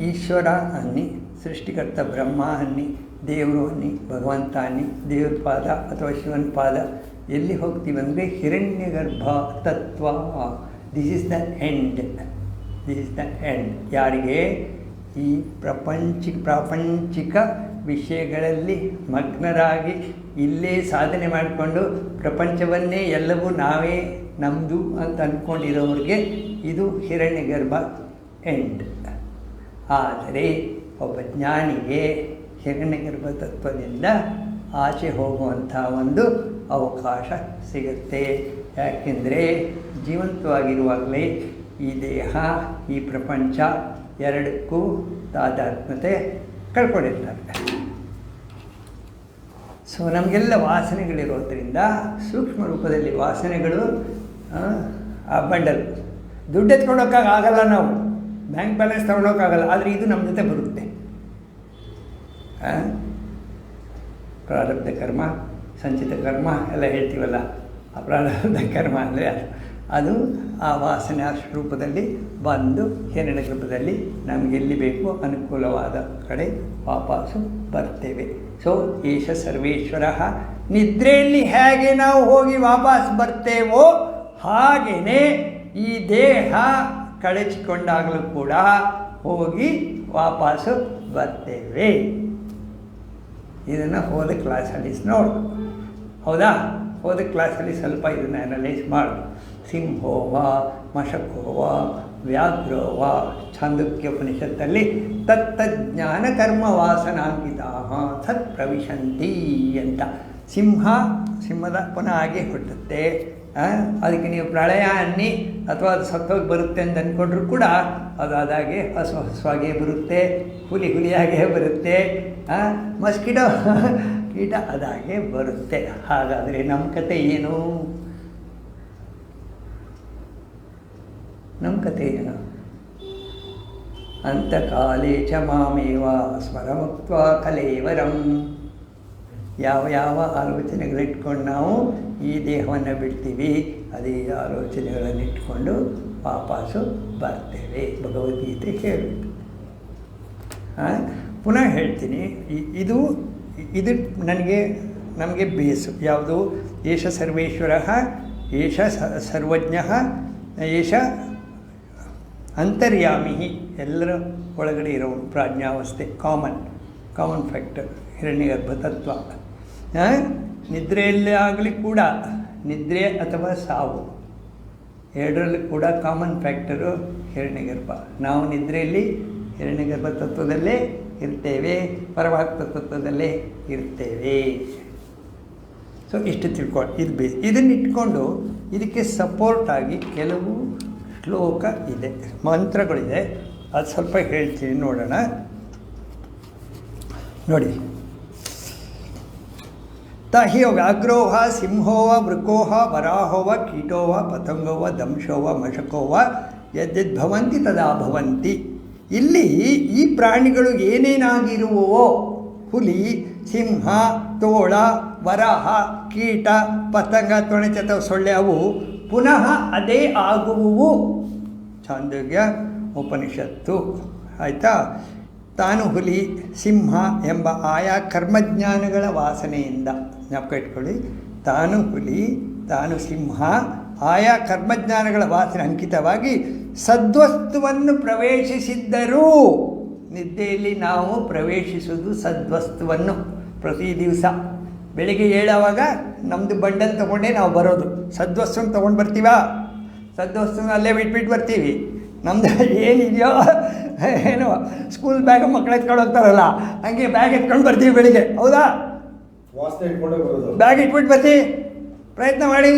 ಈಶ್ವರ ಅನ್ನಿ, ಸೃಷ್ಟಿಕರ್ತ ಬ್ರಹ್ಮ ಅನ್ನಿ, ದೇವರು ಅನ್ನಿ, ಭಗವಂತ ಅನ್ನಿ ದೇವ್ರ ಪಾದ ಅಥವಾ ಶಿವನ ಪಾದ ಎಲ್ಲಿ ಹೋಗ್ತೀವಂದರೆ ಹಿರಣ್ಯ ಗರ್ಭ ತತ್ವ. This is the end this is the end ಯಾರಿಗೆ? ಈ ಪ್ರಪಂಚಿಕ ಪ್ರಾಪಂಚಿಕ ವಿಷಯಗಳಲ್ಲಿ ಮಗ್ನರಾಗಿ ಇಲ್ಲೇ ಸಾಧನೆ ಮಾಡಿಕೊಂಡು ಪ್ರಪಂಚವನ್ನೇ ಎಲ್ಲವೂ ನಾವೇ ನಮ್ಮದು ಅಂತ ಅಂದ್ಕೊಂಡಿರೋರಿಗೆ ಇದು ಹಿರಣ್ಯ ಗರ್ಭ ಎಂಡ್ ಆದರೆ ಒಬ್ಬ ಜ್ಞಾನಿಗೆ ಹಿರಣ್ಯಗರ್ಭ ತತ್ವದಿಂದ ಆಚೆ ಹೋಗುವಂಥ ಒಂದು ಅವಕಾಶ ಸಿಗುತ್ತೆ. ಯಾಕೆಂದರೆ ಜೀವಂತವಾಗಿರುವಾಗಲೇ ಈ ದೇಹ ಈ ಪ್ರಪಂಚ ಎರಡಕ್ಕೂ ತಾದಾತ್ಮತೆ ಕಳ್ಕೊಂಡಿರ್ತಾರೆ ಸೊ ನಮಗೆಲ್ಲ ವಾಸನೆಗಳಿರೋದ್ರಿಂದ ಸೂಕ್ಷ್ಮ ರೂಪದಲ್ಲಿ ವಾಸನೆಗಳು ಆ, ಬಂಡಲ್. ದುಡ್ಡು ಎತ್ಕೊಂಡೋಕ್ಕಾಗ ಆಗಲ್ಲ ನಾವು. ಬ್ಯಾಂಕ್ ಬ್ಯಾಲೆನ್ಸ್ ತಗೊಳೋಕ್ಕಾಗಲ್ಲ, ಆದರೆ ಇದು ನಮ್ಮ ಜೊತೆ ಬರುತ್ತೆ? ಪ್ರಾರಬ್ಧ ಕರ್ಮ, ಸಂಚಿತ ಕರ್ಮ, ಎಲ್ಲ ಹೇಳ್ತೀವಲ್ಲ? ಆ ಪ್ರಾರಬ್ಧ ಕರ್ಮ ಅಂದರೆ ಅದು. ಆ ವಾಸನೆ ರೂಪದಲ್ಲಿ ಬಂದು ಹಿರಣ್ಯ ರೂಪದಲ್ಲಿ ನಮಗೆ ಎಲ್ಲಿ ಬೇಕು ಅನುಕೂಲವಾದ ಕಡೆ ವಾಪಸ್ಸು ಬರ್ತೇವೆ. ಸೊ ಈಶ ಸರ್ವೇಶ್ವರ ನಿದ್ರೆಯಲ್ಲಿ ಹೇಗೆ ನಾವು ಹೋಗಿ ವಾಪಸ್ ಬರ್ತೇವೋ ಹಾಗೆಯೇ ಈ ದೇಹ ಕಳಚಿಕೊಂಡಾಗಲೂ ಕೂಡ ಹೋಗಿ ವಾಪಸ್ಸು ಬರ್ತೇವೆ. ಇದನ್ನು ಹೋದ ಕ್ಲಾಸಲ್ಲಿ ನೋಡು. ಹೌದಾ? ಹೋದ ಕ್ಲಾಸಲ್ಲಿ ಸ್ವಲ್ಪ ಇದನ್ನು ಅನಲೈಸ್ ಮಾಡು. ಸಿಂಹೋವ, ಮಶಕೋವ, ವ್ಯಾಘ್ರೋವ ಛಾಂದಕ್ಯ ಉಪನಿಷತ್ತಲ್ಲಿ ತತ್ತಜ್ಞಾನ ಕರ್ಮ ವಾಸನಾಂಕಿತ ಸತ್ ಪ್ರವಿಶಂತಿ ಅಂತ. ಸಿಂಹ ಸಿಂಹದ ಪುನಃ ಹಾಗೆ ಹುಟ್ಟುತ್ತೆ. ಅದಕ್ಕೆ ನೀವು ಪ್ರಳಯ ಅನ್ನಿ ಅಥವಾ ಅದು ಸತ್ತೋಗಿ ಬರುತ್ತೆ ಅಂತ ಅಂದ್ಕೊಂಡ್ರೂ ಕೂಡ ಅದು ಅದಾಗೆ ಹಸು ಹಸುವಾಗೇ ಬರುತ್ತೆ, ಹುಲಿ ಹುಲಿಯಾಗೇ ಬರುತ್ತೆ ಮಸ್ಕಿಟೋ ಕೀಟ ಅದಾಗೆ ಬರುತ್ತೆ. ಹಾಗಾದರೆ ನಮ್ಮ ಕತೆ ಏನು? ನಮ್ಮ ಕತೆ ಏನು? ಅಂತಕಾಲೇ ಚ ಮಾಮೇವ ಸ್ಮರಮುಕ್ತ ಕಲೇವರಂ. ಯಾವ ಯಾವ ಆಲೋಚನೆಗಳಿಟ್ಕೊಂಡು ನಾವು ಈ ದೇಹವನ್ನು ಬಿಡ್ತೀವಿ. ಅದೇ ಆಲೋಚನೆಗಳನ್ನು ಇಟ್ಕೊಂಡು ವಾಪಸ್ಸು ಬರ್ತೇವೆ. ಭಗವದ್ಗೀತೆ ಹೇಳುತ್ತೆ ಪುನಃ ಹೇಳ್ತೀನಿ. ಇದು ಇದು ನನಗೆ ನಮಗೆ ಬೇಸು. ಯಾವುದು? ಏಷ ಸರ್ವೇಶ್ವರ ಏಷ ಸರ್ವಜ್ಞ ಏಷ ಅಂತರ್ಯಾಮಿ. ಎಲ್ಲರ ಒಳಗಡೆ ಇರೋ ಪ್ರಾಜ್ಞಾವಸ್ಥೆ. ಕಾಮನ್ ಕಾಮನ್ ಫ್ಯಾಕ್ಟರ್ ಹಿರಣ್ಯಗರ್ಭ ತತ್ವ. ಆ, ನಿದ್ರೆಯಲ್ಲೇ ಆಗಲಿ ಕೂಡ ನಿದ್ರೆ ಅಥವಾ ಸಾವು. ಎರಡರಲ್ಲಿ ಕೂಡ ಕಾಮನ್ ಫ್ಯಾಕ್ಟರು ಹಿರಣ್ಯಗರ್ಭ ನಾವು ನಿದ್ರೆಯಲ್ಲಿ ಹಿರಣ್ಯಗರ್ಭ ತತ್ವದಲ್ಲೇ ಇರ್ತೇವೆ, ಪರಮಾತ್ಮ ತತ್ವದಲ್ಲೇ ಇರ್ತೇವೆ. ಸೊ ಇಷ್ಟು ತಿಳ್ಕೊ, ಇದು ಬಿ, ಇದನ್ನು ಇಟ್ಕೊಂಡು ಇದಕ್ಕೆ ಸಪೋರ್ಟ್ ಆಗಿ ಕೆಲವು ಶ್ಲೋಕ ಇದೆ, ಮಂತ್ರಗಳಿದೆ. ಅದು ಸ್ವಲ್ಪ ಹೇಳ್ತೀನಿ ನೋಡೋಣ. ನೋಡಿ. ತಹಿ ವ್ಯಾಘ್ರೋಹ ಸಿಂಹೋವ ಸಿಂಹೋ ವೃಕೋಹ ವರಾಹೋವ ಕೀಟೋವ ವರಾಹೋ ಮಶಕೋವ ಯದ್ಯದ್ಭವಂತಿ ತದಾ ಭವಂತಿ. ಇಲ್ಲಿ ಈ ಪ್ರಾಣಿಗಳು ಏನೇನಾಗಿರುವವೋ? ಹುಲಿ, ಸಿಂಹ, ತೋಳ, ವರಾಹ, ಕೀಟ, ಪತಂಗ ತೊಣಚ ಸೊಳ್ಳೆ ಅವು ಪುನಃ ಅದೇ ಆಗುವುವು. ಚಾಂದೋಗ್ಯ, ಉಪನಿಷತ್ತು. ಆಯಿತಾ? ತಾನು ಹುಲಿ, ಸಿಂಹ ಎಂಬ ಆಯಾ ಕರ್ಮಜ್ಞಾನಗಳ ವಾಸನೆಯಿಂದ. ಜ್ಞಾಪಕ ಇಟ್ಕೊಳ್ಳಿ ತಾನು ಹುಲಿ ತಾನು ಸಿಂಹ, ಆಯಾ ಕರ್ಮಜ್ಞಾನಗಳ ವಾಸನೆ ಅಂಕಿತವಾಗಿ ಸದ್ವಸ್ತುವನ್ನು ಪ್ರವೇಶಿಸಿದ್ದರೂ. ನಿದ್ದೆಯಲ್ಲಿ ನಾವು ಪ್ರವೇಶಿಸುವುದು ಸದ್ವಸ್ತುವನ್ನು ಪ್ರತಿ ದಿವಸ. ಬೆಳಿಗ್ಗೆ ಏಳುವಾಗ ನಮ್ಮದು ಬಂಡಲ್ ತೊಗೊಂಡೇ ನಾವು ಬರೋದು. ಸದ್ವಸ್ತುನ ತೊಗೊಂಡು ಬರ್ತೀವಾ? ಸದ್ವಸ್ತುನ ಅಲ್ಲೇ ಬಿಟ್ಬಿಟ್ಟು ಬರ್ತೀವಿ. ನಮ್ದು ಏನಿದೆಯೋ ಏನು ಸ್ಕೂಲ್ ಬ್ಯಾಗ್ ಮಕ್ಕಳು ಎತ್ಕೊಂಡು ಹೋಗ್ತಾರಲ್ಲ, ಹಂಗೆ ಬ್ಯಾಗ್ ಎತ್ಕೊಂಡು ಬರ್ತೀವಿ ಬೆಳಿಗ್ಗೆ. ಹೌದಾ? ಬ್ಯಾಗ್ ಇಟ್ಬಿಟ್ಟು ಬರ್ತಿ. ಪ್ರಯತ್ನ ಮಾಡಿ.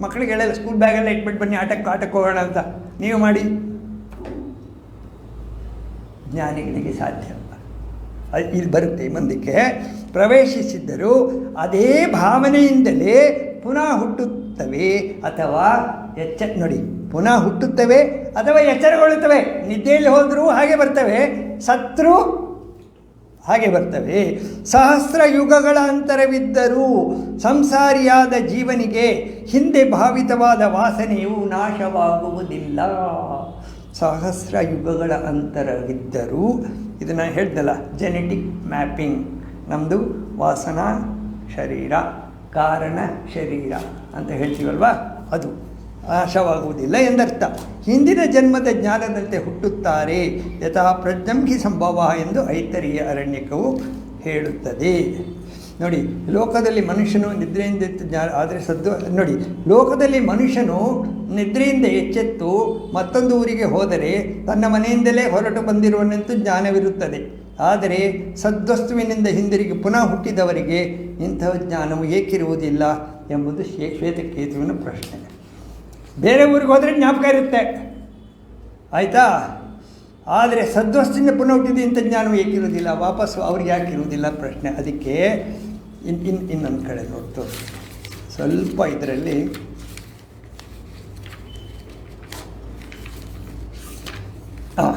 ಮಕ್ಕಳಿಗೆ ಹೇಳಲ್ಲ ಸ್ಕೂಲ್ ಬ್ಯಾಗೆಲ್ಲ ಇಟ್ಬಿಟ್ಟು ಬನ್ನಿ, ಆಟಕ್ಕೆ ಆಟಕ್ಕೆ ಹೋಗೋಣ ಅಂತ. ನೀವು ಮಾಡಿ. ಜ್ಞಾನಿಗಳಿಗೆ ಸಾಧ್ಯ ಇಲ್ಲಿ ಬರುತ್ತೆ ಮುಂದಕ್ಕೆ. ಪ್ರವೇಶಿಸಿದ್ದರೂ ಅದೇ ಭಾವನೆಯಿಂದಲೇ ಪುನಃ ಹುಟ್ಟುತ್ತವೆ ಅಥವಾ ಎಚ್ಚ, ನೋಡಿ, ಪುನಃ ಹುಟ್ಟುತ್ತವೆ ಅಥವಾ ಎಚ್ಚರಗೊಳ್ಳುತ್ತವೆ. ನಿದ್ದೆಯಲ್ಲಿ ಹೋದರೂ ಹಾಗೆ ಬರ್ತವೆ. ಸತ್ರು ಹಾಗೆ ಬರ್ತವೆ. ಸಹಸ್ರ ಯುಗಗಳ ಅಂತರವಿದ್ದರೂ ಸಂಸಾರಿಯಾದ ಜೀವನಿಗೆ ಹಿಂದೆ ಭಾವಿತವಾದ ವಾಸನೆಯು ನಾಶವಾಗುವುದಿಲ್ಲ. ಸಹಸ್ರ ಯುಗಗಳ ಅಂತರವಿದ್ದರೂ ಇದನ್ನು ಹೇಳ್ದಲ್ಲ ಜೆನೆಟಿಕ್ ಮ್ಯಾಪಿಂಗ್ ನಮ್ಮದು ವಾಸನಾ ಶರೀರ, ಕಾರಣ ಶರೀರ ಅಂತ ಹೇಳ್ತೀವಲ್ವಾ? ಅದು. ನಾಶವಾಗುವುದಿಲ್ಲ ಎಂದರ್ಥ. ಹಿಂದಿನ ಜನ್ಮದ ಜ್ಞಾನದಂತೆ ಹುಟ್ಟುತ್ತಾರೆ. ಯಥಾ ಪ್ರಜ್ಞಂಗಿ ಸಂಭವ ಎಂದು ಐತರಿಯ ಅರಣ್ಯಕವು ಹೇಳುತ್ತದೆ. ನೋಡಿ, ಲೋಕದಲ್ಲಿ ಮನುಷ್ಯನು ನಿದ್ರೆಯಿಂದ ಆದರೆ ಸದ್ದು ನೋಡಿ, ಲೋಕದಲ್ಲಿ ಮನುಷ್ಯನು ನಿದ್ರೆಯಿಂದ ಎಚ್ಚೆತ್ತು ಮತ್ತೊಂದು ಊರಿಗೆ ಹೋದರೆ ತನ್ನ ಮನೆಯಿಂದಲೇ ಹೊರಟು ಬಂದಿರುವನೆಂತೂ ಜ್ಞಾನವಿರುತ್ತದೆ. ಆದರೆ ಸದ್ವಸ್ತುವಿನಿಂದ ಹಿಂದಿರುಗಿ ಪುನಃ ಹುಟ್ಟಿದವರಿಗೆ ಇಂತಹ ಜ್ಞಾನವು ಏಕಿರುವುದಿಲ್ಲ ಎಂಬುದು ಶ್ವೇ ಶ್ವೇತಕೇತುವಿನ ಪ್ರಶ್ನೆ. ಬೇರೆ ಊರಿಗೆ ಹೋದರೆ ಜ್ಞಾಪಕ ಇರುತ್ತೆ. ಆಯಿತಾ? ಆದರೆ ಸದ್ವಸ್ತಿಂದ ಪುನಃ ಹುಟ್ಟಿದ್ದು ಇಂಥ ಜ್ಞಾನವು ಏಕಿರುವುದಿಲ್ಲ, ವಾಪಸ್ಸು ಅವ್ರಿಗೆ ಯಾಕೆ ಇರುವುದಿಲ್ಲ ಪ್ರಶ್ನೆ. ಅದಕ್ಕೆ ಇನ್ ಇನ್ ಇನ್ನೊಂದು ಕಡೆ ನೋಡ್ತು. ಸ್ವಲ್ಪ ಇದರಲ್ಲಿ ಹಾಂ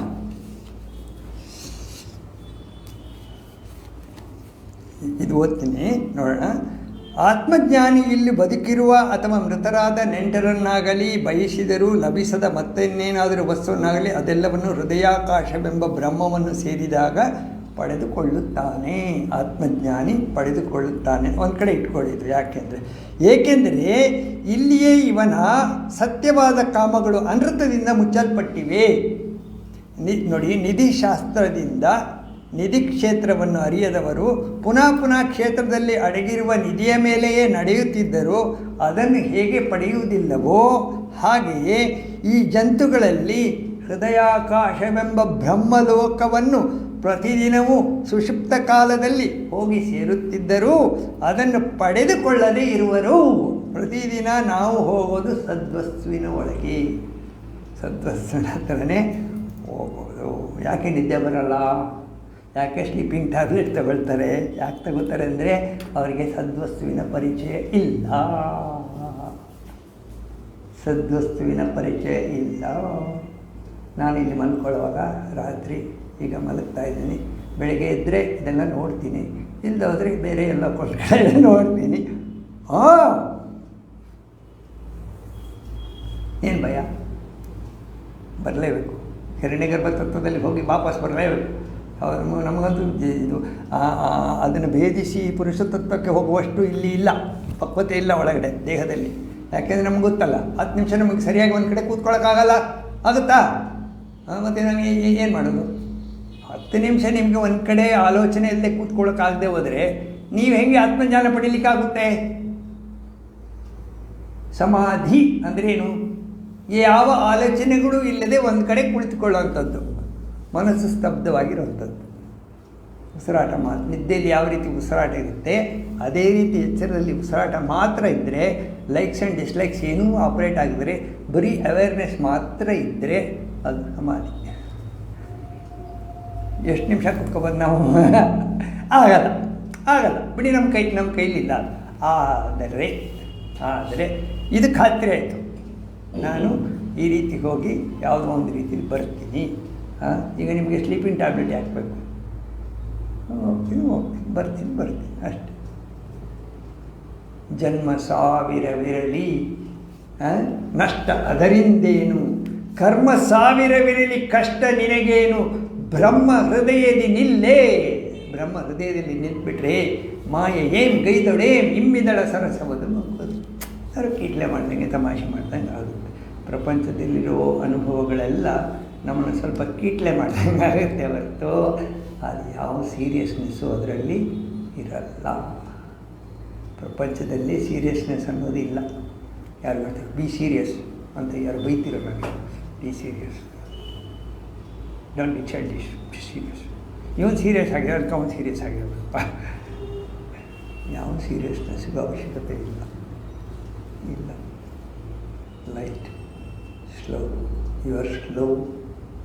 ಇದು ಓದ್ತೀನಿ, ನೋಡೋಣ. ಆತ್ಮಜ್ಞಾನಿ ಇಲ್ಲಿ ಬದುಕಿರುವ ಅಥವಾ ಮೃತರಾದ ನೆಂಟರನ್ನಾಗಲಿ ಬಯಸಿದರೂ ಲಭಿಸದ ಮತ್ತೆನ್ನೇನಾದರೂ ವಸ್ತುವನ್ನಾಗಲಿ ಅದೆಲ್ಲವನ್ನು ಹೃದಯಾಕಾಶವೆಂಬ ಬ್ರಹ್ಮವನ್ನು ಸೇರಿದಾಗ ಪಡೆದುಕೊಳ್ಳುತ್ತಾನೆ. ಆತ್ಮಜ್ಞಾನಿ ಪಡೆದುಕೊಳ್ಳುತ್ತಾನೆ. ಒಂದು ಕಡೆ ಇಟ್ಕೊಳ್ಳಿದ್ರು ಯಾಕೆಂದರೆ, ಏಕೆಂದರೆ ಇಲ್ಲಿಯೇ ಇವನ ಸತ್ಯವಾದ ಕಾಮಗಳು ಅನೃತದಿಂದ ಮುಚ್ಚಲ್ಪಟ್ಟಿವೆ. ನಿ, ನೋಡಿ, ನಿಧಿಶಾಸ್ತ್ರದಿಂದ ನಿಧಿ ಕ್ಷೇತ್ರವನ್ನು ಅರಿಯದವರು ಪುನಃ ಪುನಃ ಕ್ಷೇತ್ರದಲ್ಲಿ ಅಡಗಿರುವ ನಿಧಿಯ ಮೇಲೆಯೇ ನಡೆಯುತ್ತಿದ್ದರೂ ಅದನ್ನು ಹೇಗೆ ಪಡೆಯುವುದಿಲ್ಲವೋ ಹಾಗೆಯೇ ಈ ಜಂತುಗಳಲ್ಲಿ ಹೃದಯಾಕಾಶವೆಂಬ ಬ್ರಹ್ಮಲೋಕವನ್ನು ಪ್ರತಿದಿನವೂ ಸುಷುಪ್ತ ಕಾಲದಲ್ಲಿ ಹೋಗಿ ಸೇರುತ್ತಿದ್ದರೂ ಅದನ್ನು ಪಡೆದುಕೊಳ್ಳದೇ ಇರುವರು. ಪ್ರತಿದಿನ ನಾವು ಹೋಗೋದು ಸದ್ವಸ್ತುವಿನ ಒಳಗೆ. ಸದ್ವಸ್ತುವಿನ ಹತ್ರನೇ ಹೋಗೋದು ಯಾಕೆ ನಿದ್ದೆ ಬರಲ್ಲ? ಯಾಕೆ ಸ್ಲೀಪಿಂಗ್ ಟ್ಯಾಬ್ಲೆಟ್ ತಗೊಳ್ತಾರೆ? ಯಾಕೆ ತಗೋತಾರೆ ಅಂದರೆ ಅವರಿಗೆ ಸದ್ವಸ್ತುವಿನ ಪರಿಚಯ ಇಲ್ಲ. ಸದ್ವಸ್ತುವಿನ ಪರಿಚಯ ಇಲ್ಲ. ನಾನು ಇಲ್ಲಿ ಮಲ್ಕೊಳ್ಳುವಾಗ ರಾತ್ರಿ ಈಗ ಮಲಗ್ತಾ ಇದ್ದೀನಿ. ಬೆಳಗ್ಗೆ ಇದ್ದರೆ ಇದೆಲ್ಲ ನೋಡ್ತೀನಿ. ಇಲ್ಲದೋದ್ರೆ ಬೇರೆ ಎಲ್ಲ ಕೊಟ್ಟು ನೋಡ್ತೀನಿ. ಹಾ ಏನು ಭಯ? ಬರಲೇಬೇಕು. ಹಿರಣ್ಯಗರ್ಭ ತತ್ವದಲ್ಲಿ ಹೋಗಿ ವಾಪಸ್ ಬರಲೇಬೇಕು. ನಮಗಂತೂ ಇದು ಅದನ್ನು ಭೇದಿಸಿ ಪುರುಷ ತತ್ವಕ್ಕೆ ಹೋಗುವಷ್ಟು ಇಲ್ಲಿ ಇಲ್ಲ, ಪಕ್ವತೆ ಇಲ್ಲ ಒಳಗಡೆ, ದೇಹದಲ್ಲಿ. ಯಾಕೆಂದರೆ ನಮ್ಗೆ ಗೊತ್ತಲ್ಲ, ಹತ್ತು ನಿಮಿಷ ನಮಗೆ ಸರಿಯಾಗಿ ಒಂದು ಕಡೆ ಕೂತ್ಕೊಳ್ಳೋಕ್ಕಾಗಲ್ಲ ಆಗುತ್ತಾ? ಮತ್ತು ಮತ್ತೆ ನನಗೆ ಏನು ಮಾಡೋದು? ಹತ್ತು ನಿಮಿಷ ನಿಮಗೆ ಒಂದು ಕಡೆ ಆಲೋಚನೆ ಇಲ್ಲದೆ ಕೂತ್ಕೊಳ್ಳೋಕ್ಕಾಗದೆ ಹೋದರೆ ನೀವು ಹೆಂಗೆ ಆತ್ಮಜ್ಞಾನ ಪಡೀಲಿಕ್ಕಾಗುತ್ತೆ? ಸಮಾಧಿ ಅಂದ್ರೇನು ಯಾವ ಆಲೋಚನೆಗಳು ಇಲ್ಲದೆ ಒಂದು ಕಡೆ ಕುಳಿತುಕೊಳ್ಳುವಂಥದ್ದು. ಮನಸ್ಸು ಸ್ತಬ್ಧವಾಗಿರುವಂಥದ್ದು. ಉಸಿರಾಟ ಮಾತ್ರ ನಿದ್ದೆಯಲ್ಲಿ ಯಾವ ರೀತಿ ಉಸಿರಾಟ ಇರುತ್ತೆ, ಅದೇ ರೀತಿ ಎಚ್ಚರದಲ್ಲಿ ಉಸಿರಾಟ ಮಾತ್ರ ಇದ್ದರೆ ಲೈಕ್ಸ್ ಆ್ಯಂಡ್ ಡಿಸ್ಲೈಕ್ಸ್ ಏನೂ ಆಪ್ರೇಟ್ ಆಗಿದ್ರೆ ಬರೀ ಅವೇರ್ನೆಸ್ ಮಾತ್ರ ಇದ್ದರೆ ಅದು ಸಮಾಧಿ. ಎಷ್ಟು ನಿಮಿಷ ಕುತ್ಕೊಬೋದು ನಾವು? ಆಗಲ್ಲ ಆಗಲ್ಲ. ಬಿಡಿ ನಮ್ಮ ಕೈ, ನಮ್ಮ ಕೈಲಿಲ್ಲ. ಆದರೆ ಆದರೆ ಇದು ಖಾತ್ರಿ ಆಯಿತು. ನಾನು ಈ ರೀತಿ ಹೋಗಿ ಯಾವುದೋ ಒಂದು ರೀತಿಯಲ್ಲಿ ಬರ್ತೀನಿ. ಈಗ ನಿಮಗೆ ಸ್ಲೀಪಿಂಗ್ ಟ್ಯಾಬ್ಲೆಟ್ ಹಾಕಬೇಕು ಹೋಗ್ತೀನಿ ಹೋಗ್ತೀನಿ ಬರ್ತೀನಿ ಬರ್ತೀನಿ, ಅಷ್ಟೆ. ಜನ್ಮ ಸಾವಿರವಿರಲಿ ನಷ್ಟ ಅದರಿಂದೇನು? ಕರ್ಮ ಸಾವಿರವಿರಲಿ, ಕಷ್ಟ ನಿನಗೇನು? ಬ್ರಹ್ಮ ಹೃದಯದಿ ನಿಲ್ಲೇ. ಬ್ರಹ್ಮ ಹೃದಯದಲ್ಲಿ ನಿಂತ್ಬಿಟ್ರೆ ಮಾಯ ಏಮ್ ಗೈದೊಡೇಮ್ ಇಮ್ಮಿದಳ ಸರಸವದು ಮಕ್ಕಳು. ಯಾರು ಕೀಟ್ಲೆ ಮಾಡ್ದಂಗೆ ತಮಾಷೆ ಮಾಡ್ದಂಗೆ ಆಗುತ್ತೆ. ಪ್ರಪಂಚದಲ್ಲಿರೋ ಅನುಭವಗಳೆಲ್ಲ ನಮ್ಮನ್ನು ಸ್ವಲ್ಪ ಕೀಟ್ಲೆ ಮಾಡ್ದಂಗೆ ಆಗುತ್ತೆ ಹೊರತು. ಅದು ಯಾವ ಸೀರಿಯಸ್ನೆಸ್ಸು ಅದರಲ್ಲಿ ಇರಲ್ಲ. ಪ್ರಪಂಚದಲ್ಲಿ ಸೀರಿಯಸ್ನೆಸ್ ಅನ್ನೋದು ಇಲ್ಲ. ಯಾರು ಹೇಳ್ತಾರೆ? ಬಿ ಸೀರಿಯಸ್ ಅಂತ ಯಾರು ಬೈತಿರೋ ನನಗೆ be serious don't be childish be serious ಇವನು ಸೀರಿಯಸ್ ಆಗಿರೋ ಅದಕ್ಕೆ ಅವನು ಸೀರಿಯಸ್ ಆಗಿರಬೇಕಪ್ಪ ಯಾವ ಸೀರಿಯಸ್ನೆಸ್ಗೂ ಅವಶ್ಯಕತೆ ಇಲ್ಲ. ಇಲ್ಲ. Light slow your slow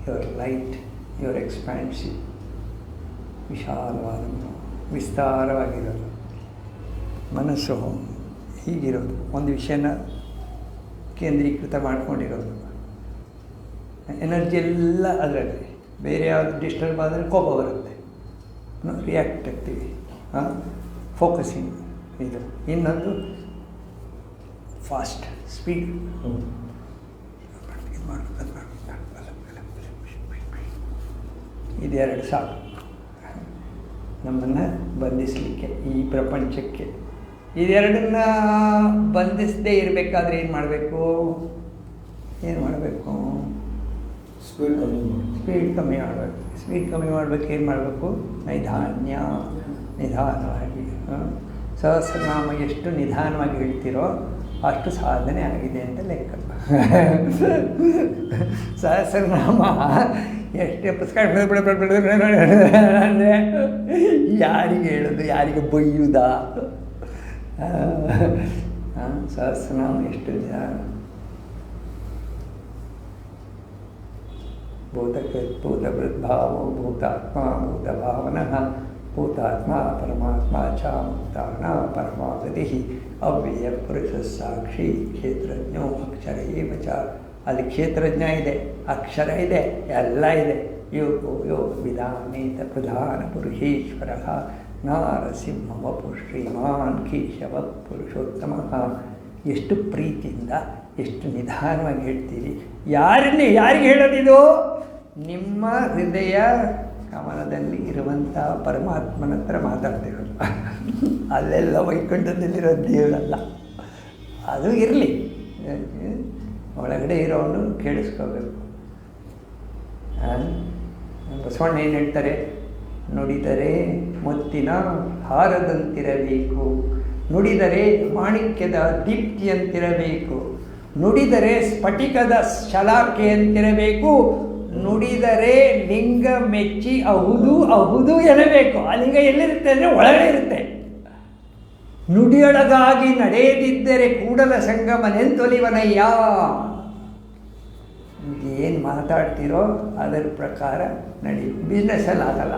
your light your expanse ವಿಶಾಲವಾದ ವಿಸ್ತಾರವಾಗಿರೋದು. ಮನಸ್ಸು ಹೀಗಿರೋದು. ಒಂದು ವಿಷಯನ ಕೇಂದ್ರೀಕೃತ ಮಾಡ್ಕೊಂಡಿರೋದು. ಎನರ್ಜಿ ಎಲ್ಲ ಅದರಲ್ಲಿ. ಬೇರೆ ಯಾವುದು ಡಿಸ್ಟರ್ಬ್ ಆದರೆ ಕೋಪ ಬರುತ್ತೆ. ರಿಯಾಕ್ಟ್ ಆಗ್ತೀವಿ. ಹಾಂ? ಫೋಕಸಿಂಗ್ ಇದು. ಇನ್ನೊಂದು ಫಾಸ್ಟ್ ಸ್ಪೀಡ್ ಇದು ಮಾಡ್ಬೇಕು ಅದು ಮಾಡ್ಬೇಕು ಅಲ್ಲ ಅಲ್ಲ ಇದೆರಡು ಸಾಕು. ನಮ್ಮನ್ನು ಬಂಧಿಸಲಿಕ್ಕೆ ಈ ಪ್ರಪಂಚಕ್ಕೆ. ಇದೆರಡನ್ನ ಬಂಧಿಸದೇ ಇರಬೇಕಾದ್ರೆ ಏನು ಮಾಡಬೇಕು? ಏನು ಮಾಡಬೇಕು? ಸ್ಪೀಡ್ ಕಮ್ಮಿ ಮಾಡಿ ಸ್ಪೀಡ್ ಕಮ್ಮಿ ಮಾಡಬೇಕು. ಸ್ಪೀಡ್ ಕಮ್ಮಿ ಮಾಡಬೇಕು ಏನು ಮಾಡಬೇಕು? ನೈಧಾನ್ಯ ನಿಧಾನವಾಗಿ? ಸಹಸ್ರನಾಮ ಎಷ್ಟು ನಿಧಾನವಾಗಿ ಹೇಳ್ತೀರೋ ಅಷ್ಟು ಸಾಧನೆ ಆಗಿದೆ ಅಂತ ಲೆಕ್ಕ. ಸಹಸ್ರನಾಮ. ಎಷ್ಟೇ ಪುಸ್ತಕ ಅಂದರೆ ಯಾರಿಗೆ ಹೇಳೋದು ಯಾರಿಗೆ ಬೈಯುವುದಾ ಆ, ಆ, ಸಹಸ್ರನಾಮ ಎಷ್ಟು ನಿಧಾನ ಭೂತಕೃತ್ ಭೂತಭೃದ್ಭಾವೋ ಭೂತಾತ್ಮ ಭೂತಭಾವನಃ ಭೂತಾತ್ಮ ಪರಮಾತ್ಮ ಚ ಮುಕ್ತಾನ ಪರಮಾಗತಿ ಅವ್ಯಯ ಪುರುಷ ಸಾಕ್ಷಿ ಕ್ಷೇತ್ರಜ್ಞೋ, ಅಕ್ಷರ ಏಮಚ ಅಲ್ಲಿ ಕ್ಷೇತ್ರಜ್ಞ ಇದೆ, ಅಕ್ಷರ ಇದೆ, ಎಲ್ಲ ಇದೆ. ಯೋಗೋ ಯೋಗ ವಿಧಾನೇತ ಪ್ರಧಾನ ಪುರುಷೇಶ್ವರ. ನಾರಸಿಂಹ ವಪು ಶ್ರೀಮಾನ್ ಕೇಶವ ಪುರುಷೋತ್ತಮ. ಎಷ್ಟು ಪ್ರೀತಿಯಿಂದ, ಎಷ್ಟು ನಿಧಾನವಾಗಿ ಹೇಳ್ತೀರಿ. ಯಾರನ್ನೇ, ಯಾರಿಗೆ ಹೇಳೋದಿದು? ನಿಮ್ಮ ಹೃದಯ ಕಮಲದಲ್ಲಿ ಇರುವಂಥ ಪರಮಾತ್ಮನ ಹತ್ರ ಮಾತಾಡ್ತಿರೋದು. ಅಲ್ಲೆಲ್ಲ ವೈಕುಂಠದಲ್ಲಿರೋ ದೇವರಲ್ಲ. ಅದು ಇರಲಿ. ಒಳಗಡೆ ಇರೋನು ಕೇಳಿಸ್ಕೋಬೇಕು? ಬಸವಣ್ಣ ಏನು ಹೇಳ್ತಾರೆ? ನುಡಿದರೆ ಮುತ್ತಿನ ಹಾರದಂತಿರಬೇಕು. ನುಡಿದರೆ ಮಾಣಿಕ್ಯದ ದೀಪ್ತಿಯಂತಿರಬೇಕು. ನುಡಿದರೆ ಸ್ಫಟಿಕದ ಶಲಾಖೆಯಂತಿರಬೇಕು ನುಡಿದರೆ ಲಿಂಗ ಮೆಚ್ಚಿ ಅಹುದು ಅಹುದು ಎನ್ನಬೇಕು. ಆ ಲಿಂಗ ಎಲ್ಲಿರುತ್ತೆ ಅಂದರೆ ಒಳಗಡೆ ಇರುತ್ತೆ. ನುಡಿಯೊಳಗಾಗಿ ನಡೆಯದಿದ್ದರೆ ಕೂಡಲ ಸಂಗಮನೆಂತೊಲಿವನಯ್ಯ ಏನು ಮಾತಾಡ್ತೀರೋ ಅದರ ಪ್ರಕಾರ ನಡಿ. ಬಿಸ್ನೆಸ್ಸಲ್ಲಿ ಆಗಲ್ಲ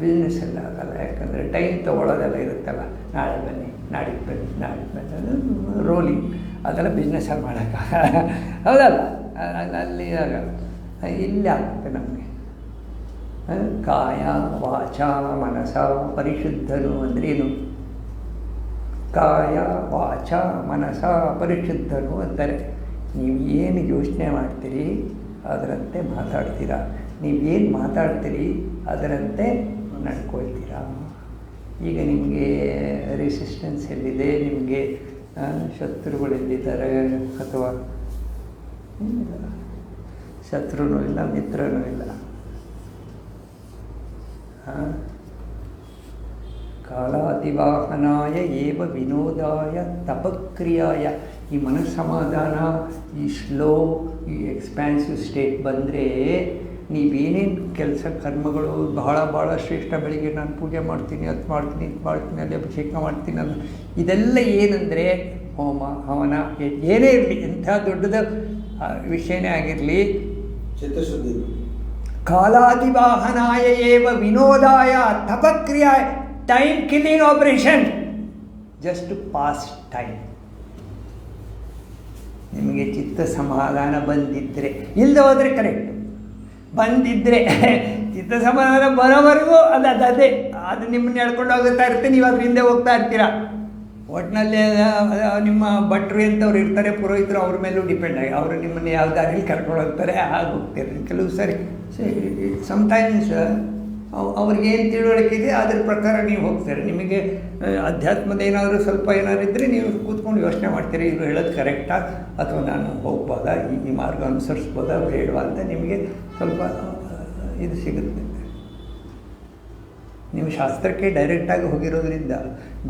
ಬಿಸ್ನೆಸ್ಸಲ್ಲಿ ಆಗಲ್ಲ ಯಾಕಂದರೆ ಟೈಮ್ ತೊಗೊಳೋದೆಲ್ಲ ಇರುತ್ತಲ್ಲ. ನಾಳೆ ಬನ್ನಿ ನಾಡಿದ್ದು ಬನ್ನಿ ನಾಡಿದ್ದು ಬನ್ನಿ. ರೋಲಿಂಗ್ ಅದೆಲ್ಲ ಬಿಸ್ನೆಸ್ಸಲ್ಲಿ ಮಾಡೋಕ್ಕಾಗಲ್ಲ. ಹೌದಲ್ಲ? ಅಲ್ಲಿ ಆಗಲ್ಲ ಇಲ್ಲಿ ಆಗುತ್ತೆ ನಮಗೆ ಕಾಯ ವಾಚ ಮನಸ ಪರಿಶುದ್ಧನು ಅಂದ್ರೇನು ಕಾಯ ವಾಚ ಮನಸ ಪರಿಶುದ್ಧನು ಅಂತಾರೆ ನೀವು ಏನು ಯೋಚನೆ ಮಾಡ್ತೀರಿ ಅದರಂತೆ ಮಾತಾಡ್ತೀರಾ ನೀವೇನು ಮಾತಾಡ್ತೀರಿ ಅದರಂತೆ ನಡ್ಕೊಳ್ತೀರಾ ಈಗ ನಿಮಗೆ ರೆಸಿಸ್ಟೆನ್ಸ್ ಎಲ್ಲಿದೆ ನಿಮಗೆ ಶತ್ರುಗಳು ಎಲ್ಲಿದ್ದಾರೆ ಅಥವಾ. ಶತ್ರುನೂ ಇಲ್ಲ, ಮಿತ್ರನೂ ಇಲ್ಲ ಆ? ಕಾಲಾದಿವಾಹನಾಯ ಏವ ವಿನೋದಾಯ ತಪಕ್ರಿಯಾಯ. ಈ ಮನಸ್ಸಮಾಧಾನ ಈ ಸ್ಲೋ ಈ ಎಕ್ಸ್ಪ್ಯಾನ್ಸಿವ್ ಸ್ಟೇಟ್ ಬಂದರೆ ನೀವೇನೇನು ಕೆಲಸ ಕರ್ಮಗಳು ಬಹಳ ಭಾಳ ಶ್ರೇಷ್ಠ ಬೆಳಿಗ್ಗೆ ನಾನು ಪೂಜೆ ಮಾಡ್ತೀನಿ ಅದು ಮಾಡ್ತೀನಿ ಇದು ಮಾಡ್ತೀನಿ ಅಲ್ಲಿ ಅಭಿಷೇಕ ಮಾಡ್ತೀನಿ ಅಲ್ಲ ಇದೆಲ್ಲ ಏನಂದರೆ ಹೋಮ ಹವನ ಏನೇ ಇರಲಿ ಎಂಥ ದೊಡ್ಡದ ವಿಷಯನೇ ಆಗಿರಲಿ. ಕಾಲಾದಿವಾಹನಾಯ ಏವ ವಿನೋದಾಯ ತಪಕ್ರಿಯಾಯ. Time killing operation just pass time ನಿಮಗೆ ಚಿತ್ತ ಸಮಾಧಾನ ಬಂದಿದ್ದರೆ ಇಲ್ಲದೆ ಹೋದರೆ ಕರೆಕ್ಟ್ ಬಂದಿದ್ದರೆ ಚಿತ್ತ ಸಮಾಧಾನ ಬರೋವರೆಗೂ ಅದು ಅದು ಅದೇ. ಅದು ನಿಮ್ಮನ್ನ ಎಳ್ಕೊಂಡು ಹೋಗ್ತಾ ಇರುತ್ತೆ, ನೀವು ಅದ್ರ ಹಿಂದೆ ಹೋಗ್ತಾ ಇರ್ತೀರ. ಒಟ್ಟಿನಲ್ಲಿ ನಿಮ್ಮ ಭಟ್ರು ಎಂಥವ್ರು ಇರ್ತಾರೆ, ಪುರೋಹಿತರು ಅವ್ರ ಮೇಲೂ ಡಿಪೆಂಡ್ ಆಗಿ, ಅವರು ನಿಮ್ಮನ್ನು ಯಾವ ಕರ್ಕೊಂಡು ಹೋಗ್ತಾರೆ ಹಾಗೆ ಹೋಗ್ತೀರಿ. ಕೆಲವು ಸರಿ ಸಮ್ಟೈಮ್ಸ್ ಅವ್ರಿಗೆ ಏನು ತಿಳುವಳಿಕೆ ಇದೆ, ಅದ್ರ ಪ್ರಕಾರ ನೀವು ಹೋಗ್ತೀರಿ. ನಿಮಗೆ ಅಧ್ಯಾತ್ಮದ ಏನಾದರೂ ಸ್ವಲ್ಪ ಏನಾದ್ರು ಇದ್ದರೆ ನೀವು ಕೂತ್ಕೊಂಡು ಯೋಚನೆ ಮಾಡ್ತೀರಿ. ಇವರು ಹೇಳೋದು ಕರೆಕ್ಟಾ ಅಥವಾ ನಾನು ಹೋಗ್ಬೋದಾ? ಈ ಈ ಮಾರ್ಗ ಅನುಸರಿಸ್ಬೋದಾ? ಬೇಡವಾ ಅಂತ ನಿಮಗೆ ಸ್ವಲ್ಪ ಇದು ಸಿಗುತ್ತೆ. ನಿಮ್ಮ ಶಾಸ್ತ್ರಕ್ಕೆ ಡೈರೆಕ್ಟಾಗಿ ಹೋಗಿರೋದ್ರಿಂದ,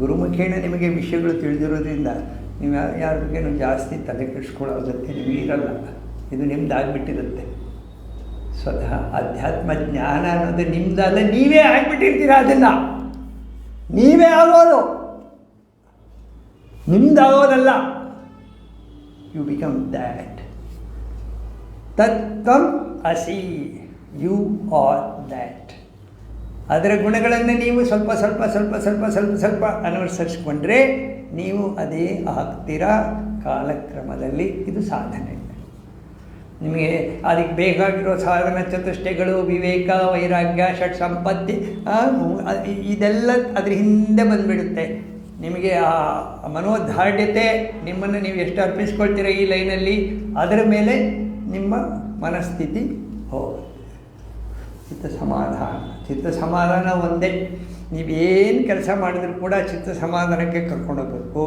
ಗುರುಮುಖೇನ ನಿಮಗೆ ವಿಷಯಗಳು ತಿಳಿದಿರೋದ್ರಿಂದ, ನೀವು ಯಾರು ಬಗ್ಗೆನೂ ಜಾಸ್ತಿ ತಲೆ ಕೆಡಿಸ್ಕೊಳ್ಳೋ ಅಗತ್ಯ ನಿಮಗೆ ಇರಲ್ಲ ಇದು ನಿಮ್ದಾಗ್ಬಿಟ್ಟಿರುತ್ತೆ. ಸ್ವತಃ ಅಧ್ಯಾತ್ಮ ಜ್ಞಾನ ಅನ್ನೋದು ನಿಮ್ಮದಲ್ಲ ನೀವೇ ಆಗ್ಬಿಟ್ಟಿರ್ತೀರ ಅದನ್ನು? ನೀವೇ ಆಗೋದು. ನಿಮ್ದಾಗೋದಲ್ಲ ಯು ಬಿಕಮ್ ದ್ಯಾಟ್ ತತ್ವಂ ಅಸಿ. ಯು ಆರ್ ದ್ಯಾಟ್ ಅದರ ಗುಣಗಳನ್ನು ನೀವು ಸ್ವಲ್ಪ ಸ್ವಲ್ಪ ಸ್ವಲ್ಪ ಸ್ವಲ್ಪ ಸ್ವಲ್ಪ ಸ್ವಲ್ಪ ಅನುಸರಿಸ್ಕೊಂಡ್ರೆ ನೀವು ಅದೇ ಆಗ್ತೀರಾ ಕಾಲಕ್ರಮದಲ್ಲಿ. ಇದು ಸಾಧನೆ. ನಿಮಗೆ ಅದಕ್ಕೆ ಬೇಕಾಗಿರೋ ಸಾಧನ, ಚತುಷ್ಟೆಗಳು, ವಿವೇಕ, ವೈರಾಗ್ಯ, ಷಟ್ ಸಂಪತ್ತಿ ಇದೆಲ್ಲ ಅದ್ರ ಹಿಂದೆ ಬಂದುಬಿಡುತ್ತೆ. ನಿಮಗೆ ಆ ಮನೋದಾರ್ಢ್ಯತೆ ನಿಮ್ಮನ್ನು ನೀವು ಎಷ್ಟು ಅರ್ಪಿಸ್ಕೊಳ್ತೀರ ಈ ಲೈನಲ್ಲಿ, ಅದರ ಮೇಲೆ ನಿಮ್ಮ ಮನಸ್ಥಿತಿ ಹೋಗುತ್ತೆ. ಚಿತ್ತ ಸಮಾಧಾನ. ಚಿತ್ತ ಸಮಾಧಾನ ಒಂದೇ. ನೀವೇನು ಕೆಲಸ ಮಾಡಿದ್ರು ಕೂಡ ಚಿತ್ತ ಸಮಾಧಾನಕ್ಕೆ ಕರ್ಕೊಂಡೋಗ್ಬೇಕು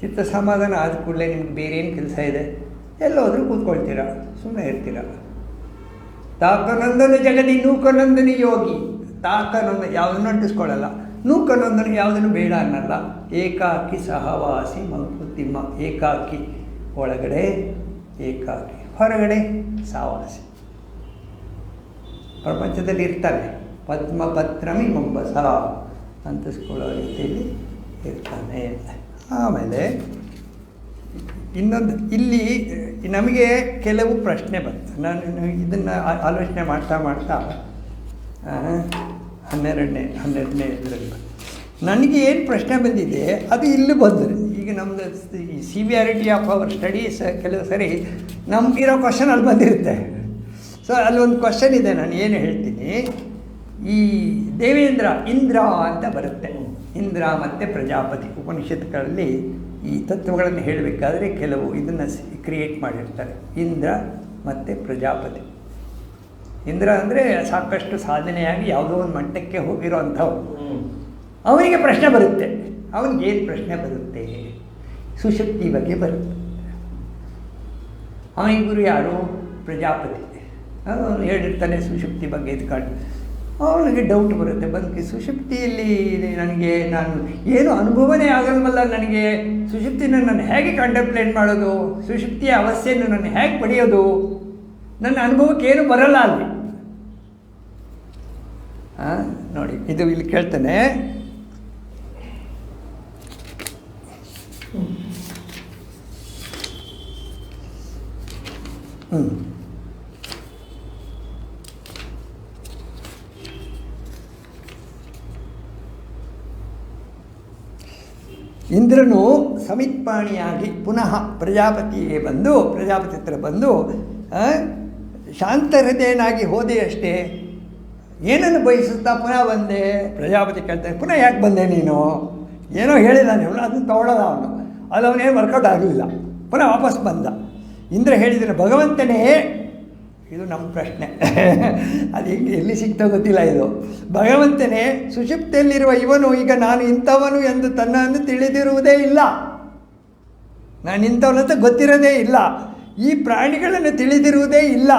ಚಿತ್ತ ಸಮಾಧಾನ ಆದ ಕೂಡಲೇ ನಿಮ್ಗೆ ಬೇರೆ ಏನು ಕೆಲಸ ಇದೆ? ಎಲ್ಲೋದ್ರೂ ಕೂತ್ಕೊಳ್ತೀರ. ಸುಮ್ಮನೆ ಹೇಳ್ತೀರ ತಾಕನಂದನ ಜಗದಿ ನೂಕನೊಂದನು ಯೋಗಿ. ತಾಕನೊಂದ ಯಾವುದನ್ನು ಅಂಟಿಸ್ಕೊಳ್ಳಲ್ಲ. ನೂಕನೊಂದನು ಯಾವುದನ್ನು ಬೇಡ ಅನ್ನಲ್ಲ. ಏಕಾಕಿ ಸಹವಾಸಿ ಮಂಕುತಿಮ್ಮ ಏಕಾಕಿ ಒಳಗಡೆ, ಏಕಾಕಿ ಹೊರಗಡೆ ಸಹವಾಸಿ. ಪ್ರಪಂಚದಲ್ಲಿ ಇರ್ತಾನೆ ಪದ್ಮ ಪತ್ರಮಿ ಮಂಬಸ. ಅಂತಿಸ್ಕೊಳ್ಳೋ ರೀತಿಯಲ್ಲಿ ಇರ್ತಾನೆ ಆಮೇಲೆ ಇನ್ನೊಂದು, ಇಲ್ಲಿ ನಮಗೆ ಕೆಲವು ಪ್ರಶ್ನೆ ಬಂತು. ನಾನು ಇದನ್ನು ಆಲೋಚನೆ ಮಾಡ್ತಾ ಮಾಡ್ತಾ ಹನ್ನೆರಡನೇ ಹನ್ನೆರಡನೇ ಇದರಲ್ಲಿ ನನಗೆ ಏನು ಪ್ರಶ್ನೆ ಬಂದಿದೆ, ಅದು ಇಲ್ಲಿ ಬಂದರೆ ಈಗ ನಮ್ಮದು ಈ ಸಿವಿಯಾರಿಟಿ ಆಫ್ ಅವರ್ ಸ್ಟಡೀಸ್ ಕೆಲವು ಸರಿ ನಮಗಿರೋ ಕ್ವಶನ್ ಅಲ್ಲಿ ಬಂದಿರುತ್ತೆ. ಸೊ ಅಲ್ಲಿ ಒಂದು ಕ್ವಶನ್ ಇದೆ, ನಾನು ಏನು ಹೇಳ್ತೀನಿ. ಈ ದೇವೇಂದ್ರ ಇಂದ್ರ ಅಂತ ಬರುತ್ತೆ. ಇಂದ್ರ ಮತ್ತು ಪ್ರಜಾಪತಿ ಉಪನಿಷತ್ತುಗಳಲ್ಲಿ ಈ ತತ್ವಗಳನ್ನು ಹೇಳಬೇಕಾದ್ರೆ ಕೆಲವು ಇದನ್ನು ಕ್ರಿಯೇಟ್ ಮಾಡಿರ್ತಾರೆ. ಇಂದ್ರ ಮತ್ತು ಪ್ರಜಾಪತಿ. ಇಂದ್ರ ಅಂದರೆ ಸಾಕಷ್ಟು ಸಾಧನೆಯಾಗಿ ಯಾವುದೋ ಒಂದು ಮಟ್ಟಕ್ಕೆ ಹೋಗಿರೋ ಅಂಥವ್ರು ಅವನಿಗೆ ಪ್ರಶ್ನೆ ಬರುತ್ತೆ. ಅವನಿಗೆ ಏನು ಪ್ರಶ್ನೆ ಬರುತ್ತೆ? ಸುಶಕ್ತಿ ಬಗ್ಗೆ ಬರುತ್ತೆ. ಅವನಿಗೆ ಗುರು ಯಾರು? ಪ್ರಜಾಪತಿ. ಅವನು ಹೇಳಿರ್ತಾನೆ ಸುಶಕ್ತಿ ಬಗ್ಗೆ ಇದ್ಕೊಂಡು ಅವನಿಗೆ ಡೌಟ್ ಬರುತ್ತೆ. ಬದುಕಿ ಸುಶಕ್ತಿಯಲ್ಲಿ ನನಗೆ, ನಾನು ಏನು ಅನುಭವನೇ ಆಗಲ್ವಲ್ಲ ನನಗೆ. ಸುಶಕ್ತಿನ ನಾನು ಹೇಗೆ ಕಂಟೆಂಪ್ಲೇಟ್ ಮಾಡೋದು? ಸುಶಕ್ತಿಯ ಅವಸ್ಥೆಯನ್ನು ನಾನು ಹೇಗೆ ಪಡೆಯೋದು? ನನ್ನ ಅನುಭವಕ್ಕೆ ಏನು ಬರಲ್ಲ ಅಲ್ಲಿ. ಹಾಂ ನೋಡಿ, ಇದು ಇಲ್ಲಿ ಕೇಳ್ತಾನೆ. ಹ್ಞೂ ಇಂದ್ರನು ಸಮಿತ್ಪಾಣಿಯಾಗಿ ಪುನಃ ಪ್ರಜಾಪತಿಗೆ ಬಂದು ಪ್ರಜಾಪತಿ ಹತ್ರ ಬಂದು ಶಾಂತ ಹೋದೆ ಅಷ್ಟೇ. ಏನನ್ನು ಬಯಸುತ್ತಾ ಪುನಃ ಬಂದೆ? ಪ್ರಜಾಪತಿ ಕೇಳ್ತಾನೆ, ಪುನಃ ಯಾಕೆ ಬಂದೆ ನೀನು? ಏನೋ ಹೇಳಿಲ್ಲ ನೀವು ಅದನ್ನು ತಗೊಳ್ಳೋದ ಅವನು. ಅದು ಅವನೇನು ವರ್ಕೌಟ್ ಆಗಲಿಲ್ಲ. ಪುನಃ ವಾಪಸ್ ಬಂದ. ಇಂದ್ರ ಹೇಳಿದರೆ ಭಗವಂತನೇ ಇದು ನಮ್ಮ ಪ್ರಶ್ನೆ. ಅದು ಹೆಂಗೆ, ಎಲ್ಲಿ ಸಿಗ್ತೋ ಗೊತ್ತಿಲ್ಲ ಇದು. ಭಗವಂತನೇ ಸುಷುಪ್ತಿಯಲ್ಲಿರುವ ಇವನು, ಈಗ ನಾನು ಇಂಥವನು ಎಂದು ತನ್ನನ್ನು ತಿಳಿದಿರುವುದೇ ಇಲ್ಲ. ನಾನು ಇಂಥವನಂತ ಗೊತ್ತಿರೋದೇ ಇಲ್ಲ. ಈ ಪ್ರಾಣಿಗಳನ್ನು ತಿಳಿದಿರುವುದೇ ಇಲ್ಲ.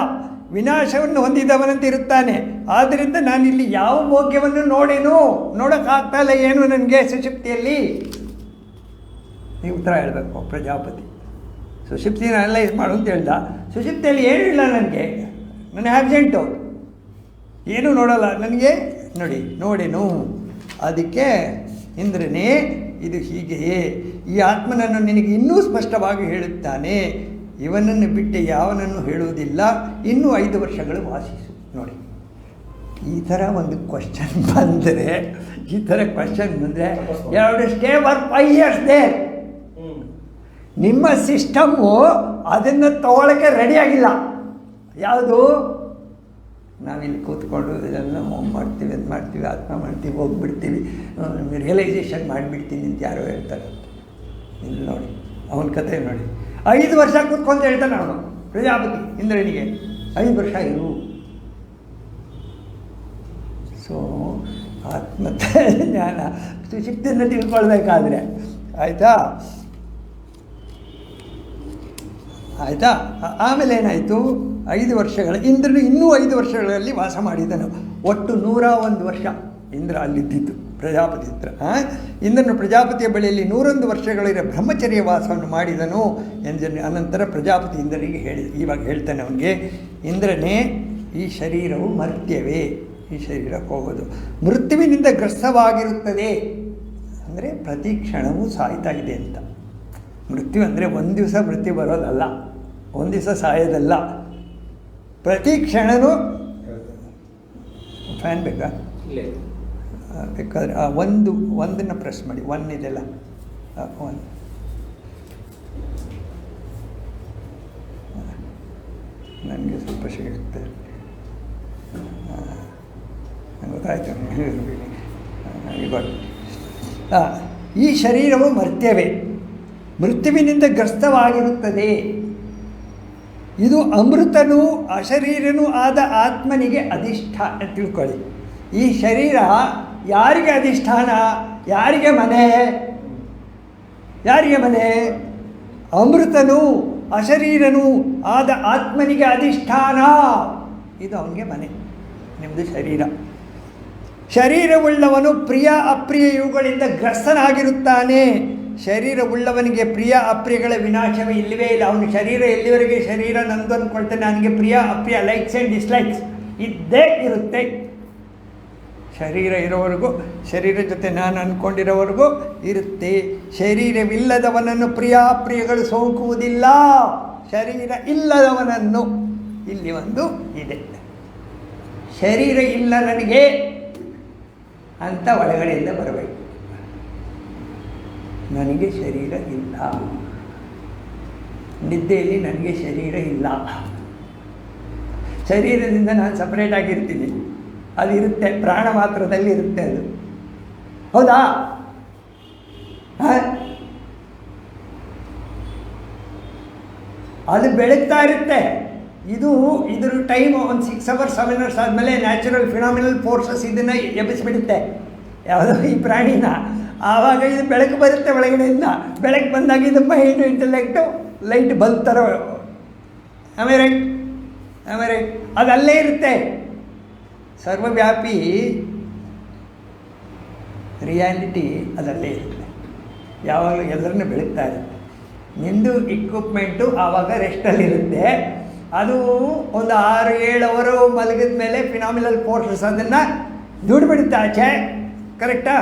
ವಿನಾಶವನ್ನು ಹೊಂದಿದವನಂತ ಇರುತ್ತಾನೆ ಆದ್ದರಿಂದ ಇಲ್ಲಿ ಯಾವ ಭೋಗ್ಯವನ್ನು ನೋಡೇನು ನೋಡೋಕ್ಕಾಗ್ತಾ ಇಲ್ಲ ಏನು ನನಗೆ ಸುಷುಪ್ತಿಯಲ್ಲಿ? ನೀವು ಉತ್ತರ ಹೇಳಬೇಕು ಪ್ರಜಾಪತಿ. ಸುಷುಪ್ತಿನ ಅನಲೈಸ್ ಮಾಡು ಅಂತ ಹೇಳ್ದ. ಸುಶಿಪ್ತಿಯಲ್ಲಿ ಏನೂ ಇಲ್ಲ ನನಗೆ. ನಾನು ಆ್ಯಬ್ಸೆಂಟು ಏನೂ ನೋಡಲ್ಲ. ನನಗೆ ನೋಡಿ ನೋಡೇನು ಅದಕ್ಕೆ ಇಂದ್ರನೇ, ಇದು ಹೀಗೆಯೇ. ಈ ಆತ್ಮನನ್ನು ನಿನಗೆ ಇನ್ನೂ ಸ್ಪಷ್ಟವಾಗಿ ಹೇಳುತ್ತಾನೆ. ಇವನನ್ನು ಬಿಟ್ಟು ಯಾವನನ್ನು ಹೇಳುವುದಿಲ್ಲ. ಇನ್ನೂ ಐದು ವರ್ಷಗಳು ವಾಸಿಸು. ನೋಡಿ. ಈ ಥರ ಒಂದು ಕ್ವಶನ್ ಬಂದರೆ, ಈ ಥರ ಕ್ವಶನ್ ಬಂದರೆ, ಎರಡು stay for five years there ನಿಮ್ಮ ಸಿಸ್ಟಮ್ಮು ಅದನ್ನು ತಗೊಳ್ಳೋಕ್ಕೆ ರೆಡಿಯಾಗಿಲ್ಲ ಯಾವುದು? ನಾವಿಲ್ಲಿ ಕೂತ್ಕೊಂಡು ಇದೆಲ್ಲ ಮಾಡ್ತೀವಿ, ಅದು ಮಾಡ್ತೀವಿ, ಆತ್ಮ ಮಾಡ್ತೀವಿ, ಹೋಗ್ಬಿಡ್ತೀವಿ. ರಿಯಲೈಸೇಷನ್ ಮಾಡಿಬಿಡ್ತೀನಿ ಅಂತ ಯಾರೋ ಹೇಳ್ತಾರೆ. ಇಲ್ಲಿ ನೋಡಿ, ಅವನ ಕತೆ ನೋಡಿ. ಐದು ವರ್ಷ ಕೂತ್ಕೊಂತ ಹೇಳ್ತಾನೆ ಅವನು, ಪ್ರಜಾಪತಿ ಇಂದ್ರನಿಗೆ. ಐದು ವರ್ಷ ಇರು ಸೊ ಆತ್ಮ ಜ್ಞಾನ ಸುಶಕ್ತಿಯನ್ನು ತಿಳ್ಕೊಳ್ಬೇಕಾದ್ರೆ. ಆಯಿತಾ? ಆಯಿತಾ? ಆಮೇಲೆ ಏನಾಯಿತು? ಐದು ವರ್ಷಗಳ, ಇಂದ್ರನು ಇನ್ನೂ ಐದು ವರ್ಷಗಳಲ್ಲಿ ವಾಸ ಮಾಡಿದನು. ಒಟ್ಟು ನೂರ ಒಂದು ವರ್ಷ ಇಂದ್ರ ಅಲ್ಲಿದ್ದಿದ್ದು, ಪ್ರಜಾಪತಿ ಹತ್ರ. ಇಂದ್ರನು ಪ್ರಜಾಪತಿಯ ಬಳಿಯಲ್ಲಿ ನೂರೊಂದು ವರ್ಷಗಳಿರ ಬ್ರಹ್ಮಚರ್ಯ ವಾಸವನ್ನು ಮಾಡಿದನು ಎಂದ ಅನಂತರ ಪ್ರಜಾಪತಿ ಇಂದ್ರನಿಗೆ ಹೇಳಿ, ಇವಾಗ ಹೇಳ್ತಾನೆ ಅವನಿಗೆ, ಇಂದ್ರನೇ, ಈ ಶರೀರವು ಮರ್ತ್ಯವೇ, ಈ ಶರೀರ ಹೋಗೋದು. ಮೃತ್ಯುವಿನಿಂದ ಗ್ರಸ್ತವಾಗಿರುತ್ತದೆ. ಅಂದರೆ ಪ್ರತಿ ಕ್ಷಣವೂ ಸಾಯ್ತಾ ಇದೆ ಅಂತ. ಮೃತ್ಯು ಅಂದರೆ ಒಂದು ದಿವಸ ಮೃತ್ಯು ಬರೋದಲ್ಲ. ಒಂದು ದಿವಸ ಸಾಯೋದಲ್ಲ. ಪ್ರತಿ ಕ್ಷಣನೂ ಫ್ಯಾನ್ ಬೇಕಾ? ಆ, ಬೇಕಾದ್ರೆ ಒಂದು ಒಂದನ್ನು ಪ್ರೆಸ್ ಮಾಡಿ. ಒನ್ ಇದೆಲ್ಲ ಒನ್ ನನಗೆ ಸ್ವಲ್ಪ ಸಿಗುತ್ತೆ. ಗೊತ್ತಾಯ್ತು ಈ ಶರೀರವು ಮರ್ತ್ಯವೇ. ಮೃತ್ಯುವಿನಿಂದ ಗ್ರಸ್ತವಾಗಿರುತ್ತದೆ. ಇದು ಅಮೃತನೂ ಅಶರೀರನೂ ಆದ ಆತ್ಮನಿಗೆ ಅಧಿಷ್ಠಾನ ತಿಳ್ಕೊಳ್ಳಿ. ಈ ಶರೀರ ಯಾರಿಗೆ ಅಧಿಷ್ಠಾನ? ಯಾರಿಗೆ ಮನೆ? ಯಾರಿಗೆ ಮನೆ? ಅಮೃತನು ಅಶರೀರನು ಆದ ಆತ್ಮನಿಗೆ ಅಧಿಷ್ಠಾನ. ಇದು ಅವನಿಗೆ ಮನೆ ನಿಮ್ಮದು ಶರೀರ. ಶರೀರವುಳ್ಳವನು ಪ್ರಿಯ ಅಪ್ರಿಯ ಇವುಗಳಿಂದ ಗ್ರಸ್ತನಾಗಿರುತ್ತಾನೆ. ಶರೀರವುಳ್ಳವನಿಗೆ ಪ್ರಿಯ ಅಪ್ರಿಯಗಳ ವಿನಾಶವೇ ಇಲ್ಲವೇ ಇಲ್ಲ. ಅವನ ಶರೀರ ಎಲ್ಲಿವರೆಗೆ ಶರೀರ ನಂದು ಅಂದ್ಕೊಳ್ತಾನೆ ನನಗೆ ಪ್ರಿಯ, ಅಪ್ರಿಯ ಲೈಕ್ಸ್ ಆ್ಯಂಡ್ ಡಿಸ್ಲೈಕ್ಸ್ ಇದ್ದೇ ಇರುತ್ತೆ. ಶರೀರ ಇರೋವರೆಗೂ, ಶರೀರ ಜೊತೆ ನಾನು ಅಂದ್ಕೊಂಡಿರೋವರೆಗೂ ಇರುತ್ತೆ. ಶರೀರವಿಲ್ಲದವನನ್ನು ಪ್ರಿಯಾಪ್ರಿಯಗಳು ಸೋಂಕುವುದಿಲ್ಲ. ಶರೀರ ಇಲ್ಲದವನನ್ನು ಇಲ್ಲಿ ಒಂದು ಇದೆ. ಶರೀರ ಇಲ್ಲ ನನಗೆ ಅಂತ ಒಳಗಡೆಯಿಂದ ಬರಬೇಕು. ನನಗೆ ಶರೀರ ಇಲ್ಲ. ನಿದ್ದೆಯಲ್ಲಿ ನನಗೆ ಶರೀರ ಇಲ್ಲ. ಶರೀರದಿಂದ ನಾನು ಸಪ್ರೇಟ್ ಆಗಿರ್ತೀನಿ. ಅದು ಇರುತ್ತೆ ಪ್ರಾಣ ಮಾತ್ರದಲ್ಲಿ ಇರುತ್ತೆ ಅದು. ಹೌದಾ? ಅದು ಬೆಳಗ್ತಾ ಇರುತ್ತೆ. ಇದು, ಇದ್ರ ಟೈಮ್ ಒಂದು ಸಿಕ್ಸ್ ಅವರ್ಸ್ ಸೆವೆನ್ ಅವರ್ಸ್ ಆದಮೇಲೆ ನ್ಯಾಚುರಲ್ ಫಿನಾಮಿನಲ್ ಫೋರ್ಸಸ್ ಇದನ್ನು ಎಬ್ಬಿಸಿಬಿಡುತ್ತೆ. ಯಾವುದೋ ಈ ಪ್ರಾಣಿನ. ಆವಾಗ ಇದು ಬೆಳಕು ಬರುತ್ತೆ ಒಳಗಡೆಯಿಂದ. ಬೆಳಕು ಬಂದಾಗ ಇದು ಮೈಂಡು ಇಂಟೆಲೆಕ್ಟು ಲೈಟ್ ಬಲ್ಬ್ ಥರ ಆಮೇಲೆ ಆಮೇಲೆ ರೈಟ್ ಅದು ಇರುತ್ತೆ. ಸರ್ವವ್ಯಾಪಿ ರಿಯಾಲಿಟಿ ಅದಲ್ಲೇ ಇರುತ್ತೆ. ಯಾವಾಗಲೂ ಎಲ್ಲರನ್ನೂ ಬೆಳಗ್ತಾ ಇರುತ್ತೆ. ನಿಂದು ಇಕ್ವಿಪ್ಮೆಂಟು ಆವಾಗ ರೆಸ್ಟಲ್ಲಿರುತ್ತೆ ಅದು ಒಂದು ಆರು, ಏಳು ಅವರು ಮಲಗಿದ ಮೇಲೆ ಫಿನಾಮಿನಲ್ ಫೋರ್ಸಸ್ ಅದನ್ನು ದುಡ್ಬಿಡುತ್ತೆ ಆಚೆ. ಕರೆಕ್ಟಾ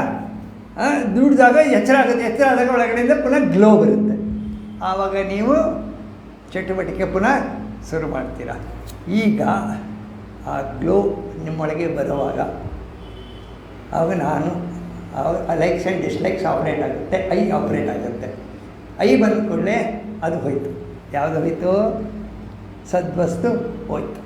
ದುಡ್ದಾಗ ಎಚ್ಚರ ಆಗುತ್ತೆ. ಎಚ್ಚರ ಆದಾಗ ಒಳಗಡೆಯಿಂದ ಪುನಃ ಗ್ಲೋ ಬರುತ್ತೆ. ಆವಾಗ ನೀವು ಚಟುವಟಿಕೆ ಪುನಃ ಶುರು ಮಾಡ್ತೀರಾ. ಈಗ ಆ ಗ್ಲೋ ನಿಮ್ಮೊಳಗೆ ಬರುವಾಗ ಆವಾಗ ನಾನು ಲೈಕ್ಸ್ ಆ್ಯಂಡ್ ಡಿಸ್ಲೈಕ್ಸ್ ಆಪ್ರೇಟ್ ಆಗುತ್ತೆ. ಐ ಆಪ್ರೇಟ್ ಆಗುತ್ತೆ. ಐ ಬಂದ ಕೂಡಲೇ ಅದು ಹೋಯಿತು. ಯಾವುದು ಹೋಯಿತು? ಸದ್ವಸ್ತು ಹೋಯ್ತು.